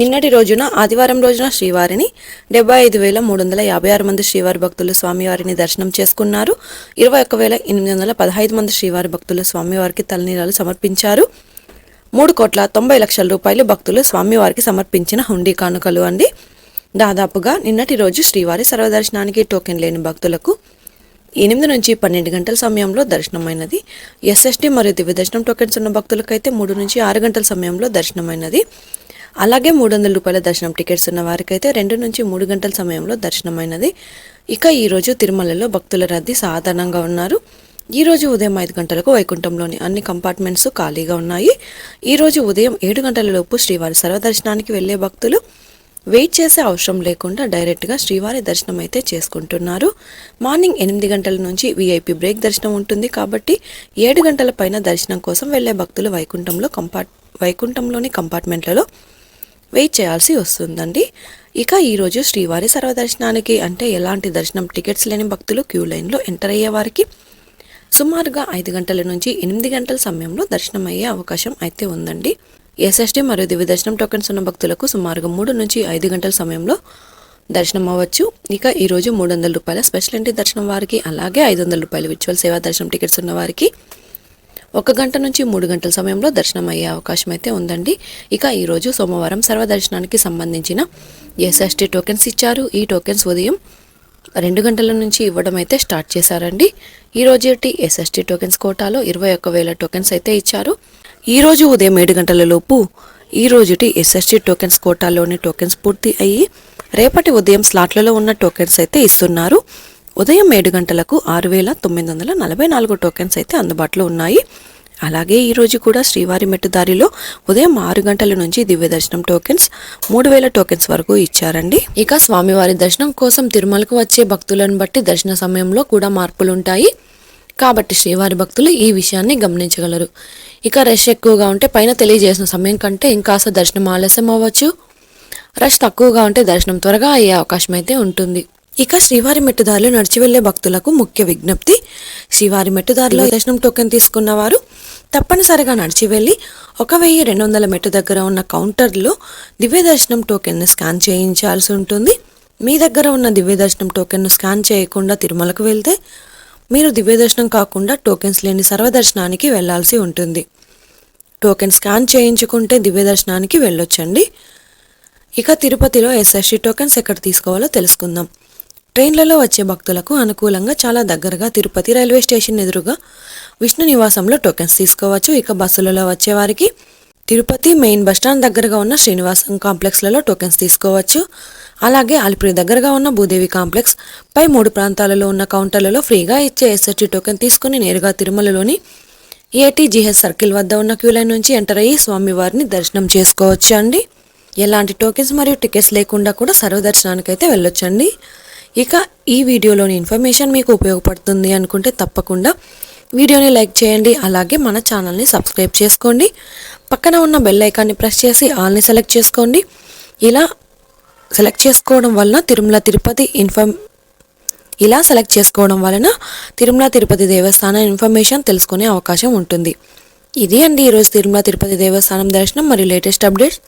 నిన్నటి రోజున ఆదివారం రోజున శ్రీవారిని డెబ్బై ఐదు వేల మూడు వందల యాభై ఆరు మంది శ్రీవారి భక్తులు స్వామివారిని దర్శనం చేసుకున్నారు. ఇరవై ఒక్క వేల ఎనిమిది వందల పదహైదు మంది శ్రీవారి భక్తులు స్వామివారికి తలనీరాలు సమర్పించారు. మూడు కోట్ల తొంభై లక్షల రూపాయలు భక్తులు స్వామివారికి సమర్పించిన హుండీ కానుకలు అండి. దాదాపుగా నిన్నటి రోజు శ్రీవారి సర్వదర్శనానికి టోకెన్ లేని భక్తులకు ఎనిమిది నుంచి పన్నెండు గంటల సమయంలో దర్శనమైనది. ఎస్ఎస్టీ మరియు దివ్య దర్శనం టోకెన్స్ ఉన్న భక్తులకైతే మూడు నుంచి ఆరు గంటల సమయంలో దర్శనమైనది. అలాగే మూడు వందల రూపాయల దర్శనం టికెట్స్ ఉన్న వారికైతే రెండు నుంచి మూడు గంటల సమయంలో దర్శనమైనది. ఇక ఈరోజు తిరుమలలో భక్తుల రద్దీ సాధారణంగా ఉన్నారు. ఈ రోజు ఉదయం ఐదు గంటలకు వైకుంఠంలోని అన్ని కంపార్ట్మెంట్స్ ఖాళీగా ఉన్నాయి. ఈ రోజు ఉదయం ఏడు గంటల లోపు శ్రీవారి సర్వదర్శనానికి వెళ్ళే భక్తులు వెయిట్ చేసే అవసరం లేకుండా డైరెక్ట్గా శ్రీవారి దర్శనం అయితే చేసుకుంటున్నారు. మార్నింగ్ ఎనిమిది గంటల నుంచి వీఐపీ బ్రేక్ దర్శనం ఉంటుంది కాబట్టి ఏడు గంటల పైన దర్శనం కోసం వెళ్ళే భక్తులు వైకుంఠంలో కంపార్ట్ వైకుంఠంలోని కంపార్ట్మెంట్లలో వెయిట్ చేయాల్సి వస్తుందండి. ఇక ఈరోజు శ్రీవారి సర్వదర్శనానికి అంటే ఎలాంటి దర్శనం టికెట్స్ లేని భక్తులు క్యూ లైన్లో ఎంటర్ అయ్యే వారికి సుమారుగా ఐదు గంటల నుంచి ఎనిమిది గంటల సమయంలో దర్శనం అయ్యే అవకాశం అయితే ఉందండి. ఎస్ఎస్టీ మరియు దివ్య దర్శనం టోకెన్స్ ఉన్న భక్తులకు సుమారుగా మూడు నుంచి ఐదు గంటల సమయంలో దర్శనం అవ్వచ్చు. ఇక ఈరోజు మూడు వందల రూపాయల స్పెషల్ ఎంట్రీ దర్శనం వారికి అలాగే ఐదు వందల రూపాయల విచువల్ సేవా దర్శనం టికెట్స్ ఉన్న వారికి ఒక గంట నుంచి మూడు గంటల సమయంలో దర్శనం అయ్యే అవకాశం అయితే ఉందండి. ఇక ఈరోజు సోమవారం సర్వదర్శనానికి సంబంధించిన ఎస్ఎస్టీ టోకెన్స్ ఇచ్చారు. ఈ టోకెన్స్ ఉదయం రెండు గంటల నుంచి ఇవ్వడం అయితే స్టార్ట్ చేశారండి. ఈ రోజుటి ఎస్ఎస్టీ టోకెన్స్ కోటాలో ఇరవై ఒక్క వేల టోకెన్స్ అయితే ఇచ్చారు. ఈరోజు ఉదయం ఏడు గంటల లోపు ఈ రోజుటి ఎస్ఎస్టీ టోకెన్స్ కోటాలోని టోకెన్స్ పూర్తి అయ్యి రేపటి ఉదయం స్లాట్లలో ఉన్న టోకెన్స్ అయితే ఇస్తున్నారు. ఉదయం ఏడు గంటలకు ఆరు వేల తొమ్మిది వందల నలభై నాలుగు టోకెన్స్ అయితే అందుబాటులో ఉన్నాయి. అలాగే ఈరోజు కూడా శ్రీవారి మెట్టుదారిలో ఉదయం ఆరు గంటల నుంచి దివ్య దర్శనం టోకెన్స్ మూడు వేల టోకెన్స్ వరకు ఇచ్చారండి. ఇక స్వామివారి దర్శనం కోసం తిరుమలకు వచ్చే భక్తులను బట్టి దర్శన సమయంలో కూడా మార్పులు ఉంటాయి కాబట్టి శ్రీవారి భక్తులు ఈ విషయాన్ని గమనించగలరు. ఇక రష్ ఎక్కువగా ఉంటే పైన తెలియజేసిన సమయం కంటే ఇంకాస్త దర్శనం ఆలస్యం అవ్వచ్చు రష్ తక్కువగా ఉంటే దర్శనం త్వరగా అయ్యే అవకాశం అయితే ఉంటుంది. ఇక శ్రీవారి మెట్టుదారిలో నడిచి వెళ్ళే భక్తులకు ముఖ్య విజ్ఞప్తి. శ్రీవారి మెట్టుదారిలో దర్శనం టోకెన్ తీసుకున్న వారు తప్పనిసరిగా నడిచి వెళ్ళి ఒక వెయ్యి రెండు వందల మెట్టు దగ్గర ఉన్న కౌంటర్లో దివ్య దర్శనం టోకెన్ను స్కాన్ చేయించాల్సి ఉంటుంది. మీ దగ్గర ఉన్న దివ్య దర్శనం టోకెన్ను స్కాన్ చేయకుండా తిరుమలకు వెళ్తే మీరు దివ్య దర్శనం కాకుండా టోకెన్స్ లేని సర్వదర్శనానికి వెళ్ళాల్సి ఉంటుంది. టోకెన్ స్కాన్ చేయించుకుంటే దివ్య దర్శనానికి వెళ్ళొచ్చండి. ఇక తిరుపతిలో ఎస్ఎస్టీ టోకెన్స్ ఎక్కడ తీసుకోవాలో తెలుసుకుందాం. ట్రైన్లలో వచ్చే భక్తులకు అనుకూలంగా చాలా దగ్గరగా తిరుపతి రైల్వే స్టేషన్ ఎదురుగా విష్ణు నివాసంలో టోకెన్స్ తీసుకోవచ్చు. ఇక బస్సులలో వచ్చేవారికి తిరుపతి మెయిన్ బస్టాండ్ దగ్గరగా ఉన్న శ్రీనివాసం కాంప్లెక్స్లలో టోకెన్స్ తీసుకోవచ్చు. అలాగే అలిపిరి దగ్గరగా ఉన్న భూదేవి కాంప్లెక్స్ పై మూడు ప్రాంతాలలో ఉన్న కౌంటర్లలో ఫ్రీగా ఇచ్చే ఎస్ఎస్టీ టోకెన్ తీసుకుని నేరుగా తిరుమలలోని ఏటీజీహెచ్ సర్కిల్ వద్ద ఉన్న క్యూ లైన్ నుంచి ఎంటర్ అయ్యి స్వామివారిని దర్శనం చేసుకోవచ్చు అండి ఎలాంటి టోకెన్స్ మరియు టికెట్స్ లేకుండా కూడా సర్వదర్శనానికి అయితే వెళ్ళొచ్చండి. ఇక ఈ వీడియోలోని ఇన్ఫర్మేషన్ మీకు ఉపయోగపడుతుంది అనుకుంటే తప్పకుండా వీడియోని లైక్ చేయండి అలాగే మన ఛానల్ని సబ్స్క్రైబ్ చేసుకోండి. పక్కన ఉన్న బెల్ ఐకాన్ని ప్రెస్ చేసి ఆల్ని సెలెక్ట్ చేసుకోండి. ఇలా సెలెక్ట్ చేసుకోవడం వలన తిరుమల తిరుపతి ఇన్ఫర్మ్ ఇలా సెలెక్ట్ చేసుకోవడం వలన తిరుమల తిరుపతి దేవస్థానం ఇన్ఫర్మేషన్ తెలుసుకునే అవకాశం ఉంటుంది. ఇది అండి ఈరోజు తిరుమల తిరుపతి దేవస్థానం దర్శనం మరియు లేటెస్ట్ అప్డేట్స్.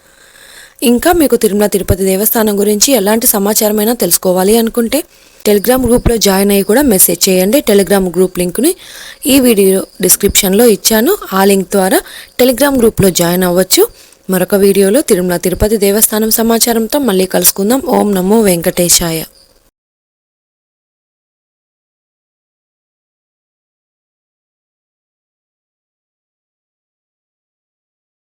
ఇంకా మీకు తిరుమల తిరుపతి దేవస్థానం గురించి ఎలాంటి సమాచారమైనా తెలుసుకోవాలి అనుకుంటే టెలిగ్రామ్ గ్రూప్లో జాయిన్ అయ్యి కూడా మెసేజ్ చేయండి. టెలిగ్రామ్ గ్రూప్ లింక్ని ఈ వీడియో డిస్క్రిప్షన్లో ఇచ్చాను. ఆ లింక్ ద్వారా టెలిగ్రామ్ గ్రూప్లో జాయిన్ అవ్వచ్చు. మరొక వీడియోలో తిరుమల తిరుపతి దేవస్థానం సమాచారంతో మళ్ళీ కలుసుకుందాం. ఓం నమో వెంకటేశాయ.